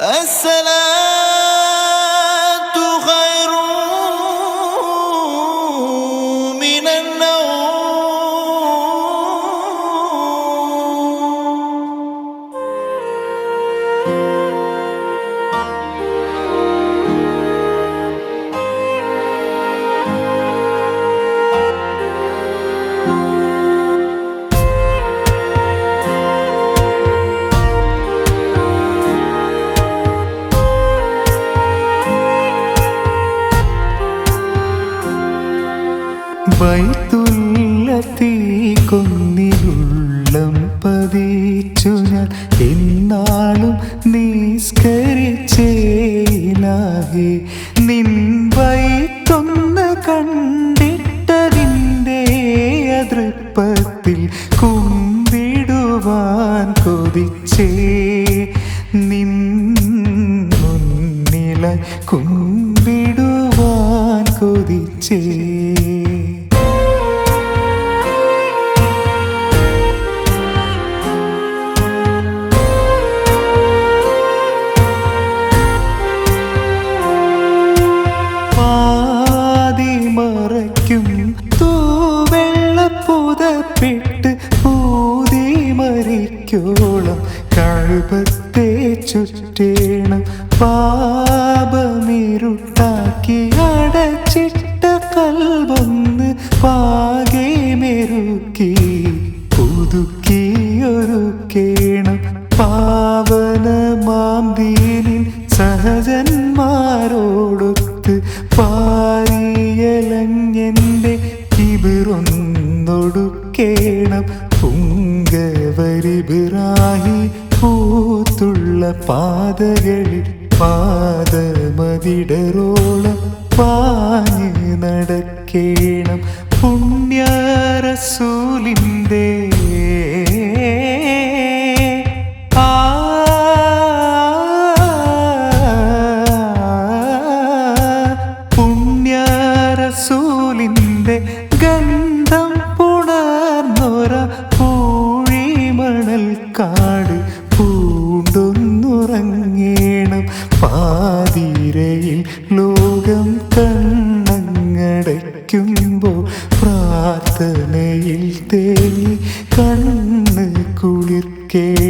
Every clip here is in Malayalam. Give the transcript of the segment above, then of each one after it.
الصلاة വൈത്തുല്ലത്തീ കൊന്നിലുള്ളം പതിച്ചു ഞാൻ. എന്നാളും നിസ്കരിച്ചേലാകെ നിൻ വൈത്തൊന്ന് കണ്ടിട്ടതിന്റെ അതൃപ്പത്തിൽ കുമ്പിടുവാൻ കൊതിച്ചേ. നിൻ മുന്നില കുമ്പിടുവാൻ കൊതിച്ചേ. മരിക്കോളം കഴുപത്തെ ചുറ്റേണം പാപമിരുട്ടാക്കി അടച്ചിട്ട കൽവൊന്ന് പാകെ മെരുക്കി. പുതുക്കിയൊരുക്കേണം പാവനമാം മാന്തിയിൽ സഹജന്മാരോടൊത്ത് പാരിയലഞ്ഞെന്റെ കിബിറൊന്നൊടുക്കേണം. പുങ്കവരിബിറാഹി പൂത്തുള്ള പാതകളിൽ പാദമതിടറോളം പാഞ്ഞ് നടക്കേണം. പുണ്യറസൂലിന്റെ കാട് പൂണ്ടൊന്നുറങ്ങേണം. പാതിരയിൽ ലോകം കണ്ണങ്ങടയ്ക്കുമ്പോൾ പ്രാർത്ഥനയിൽ തേങ്ങി കണ്ണ് കുളിർക്കേണം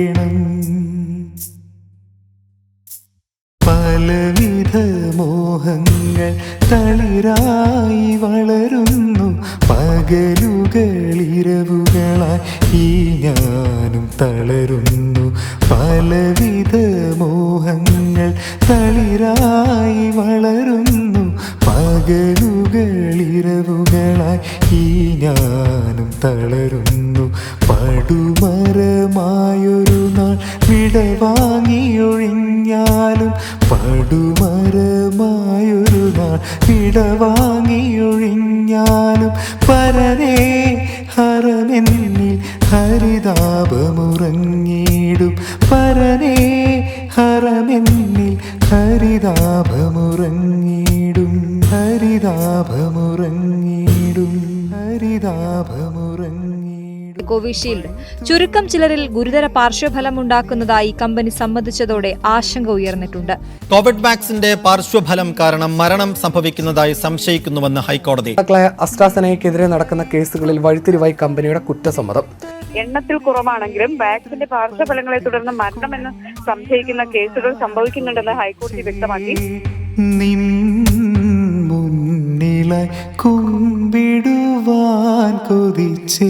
തളിരായി വളരുന്നു. പകലുകളിരവുകളായി ഈ ഞാനും തളരുന്നു. പലവിധ മോഹങ്ങൾ തളിരായി വളരുന്നു. പകലുകളിരവുകളായി ഈ ഞാനും തളരുന്നു. പടുമരമായൊരു നാൾ വിടവാങ്ങിയൊഴിഞ്ഞാലും പടുമരമായൊരു നാൾ ഇടവാങ്ങിയൊഴിഞ്ഞാലും പരനേ ഹരമെന്നിൽ ഹരിതാപമുറങ്ങിടും പരനേ ഹരമെന്നിൽ ഹരിതാപമുറങ്ങിടും ഹരിതാപമുറങ്ങിടും ഹരിതാപമുറങ്ങിടും കോവിഷീൽഡ്. ചുരുക്കം ചിലരിൽ ഗുരുതര പാർശ്വഫലം ഉണ്ടാക്കുന്നതായി കമ്പനി സമ്മതിച്ചതോടെ ആശങ്ക ഉയർന്നിട്ടുണ്ട്. കോവിഡ് വാക്സിന്റെ പാർശ്വഫലം കാരണം മരണം സംഭവിക്കുന്നതായി സംശയിക്കുന്നുവെന്ന് ഹൈക്കോടതി. അസ്ട്രാസനയ്ക്കെതിരെ നടക്കുന്ന കേസുകളിൽ വഴിത്തിരിവായി കമ്പനിയുടെ കുറ്റസമ്മതം. എണ്ണത്തിൽ കുറവാണെങ്കിലും വാക്സിന്റെ പാർശ്വഫലങ്ങളെ തുടർന്ന് മരണം എന്ന് സംശയിക്കുന്ന കേസുകൾ സംഭവിക്കുന്നുണ്ടെന്ന് ഹൈക്കോടതി വ്യക്തമാക്കി. കുമ്പിടുവാൻ കൊതിച്ചേ.